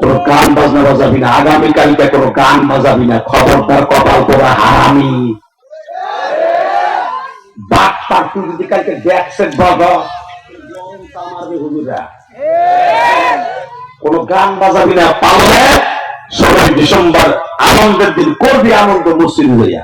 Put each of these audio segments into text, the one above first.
কোন গান বাজনা বাজাবি না। আগামীকালকে কোনো গান বাজাবি না। খবরদার কপাল করা হারামি। কোন গান বাজাবি না। পারলে ষোলোই ডিসেম্বর আনন্দের দিন করবি আনন্দ মুসলিম হইয়া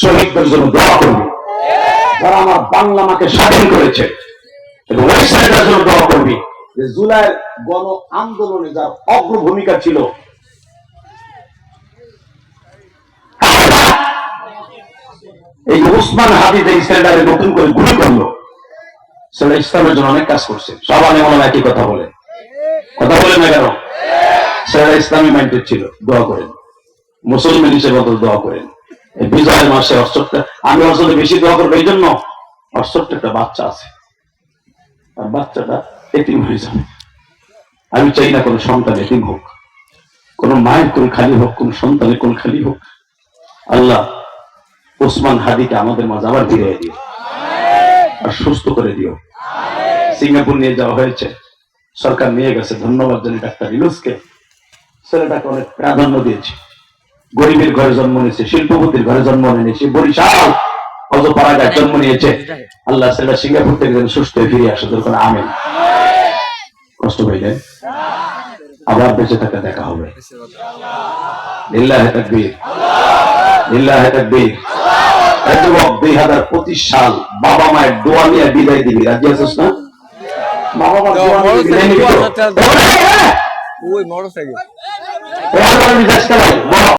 শহীদদের জন্য দোয়া করবি। যারা আমার বাংলা মাকে স্বাধীন করেছে, এবং ওই সাইডের জন্য দোয়া করবি। যে জুলাই গণ আন্দোলনে যার অগ্রভূমিকা ছিল। এই উসমান হাবিব এই ছেলেটাকে নতুন করে গুলি করল। সেটা ইসলামের জন্য অনেক কাজ করছে। সবাই মনে একই কথা বলে। কথা বলে না কেন? সেটা ইসলামী মাইন্ডেড ছিল। দোয়া করেন। মুসলমান হিসেবে অত দোয়া করেন। এই বিজয়ের মাসে অষ্টটা আমি অন্তত বেশি দোয়া করব এই জন্য অষ্টটা একটা বাচ্চা আছে। আর বাচ্চাটা এতিম হয়ে যাবে। আমি চাই না কোনো সন্তান এতিম হোক। কোন মায়ের কোন খালি হোক, কোন সন্তানের কোন খালি হোক। আল্লাহ ওসমান হাদিকে আমাদের মাঝে আবার ফিরিয়ে দিও। আর সুস্থ করে দিও। সিঙ্গাপুর নিয়ে যাওয়া হয়েছে। সরকার নিয়ে গেছে। ধন্যবাদ জানি ডাক্তার ইলুসকে ছেলেটাকে অনেক প্রাধান্য দিয়েছে। গরিবের ঘরে জন্ম নিয়েছে, শিল্পপতির ঘরে জন্ম নিয়েছে। বরিশাল! অজপাড়াগায় জন্ম নিয়েছে আল্লাহ ছেলেটা সিঙ্গাপুর থেকে যেন সুস্থ হয়ে ফিরে আসে দরকার আমেন কষ্ট হয়ে যায় আবার বেঁচে থাকা দেখা হবে লিল্লাহে তাকবীর লিল্লাহে তাকবীর যুবক দুই হাজার পঁচিশ সাল বাবা মায়ের দোয়া নিয়ে বিদায় দিবি রাজি আছিস না বাবা মার দোয়া নিয়ে বিদায় নিবি তো? ওই মোটরসাইকেল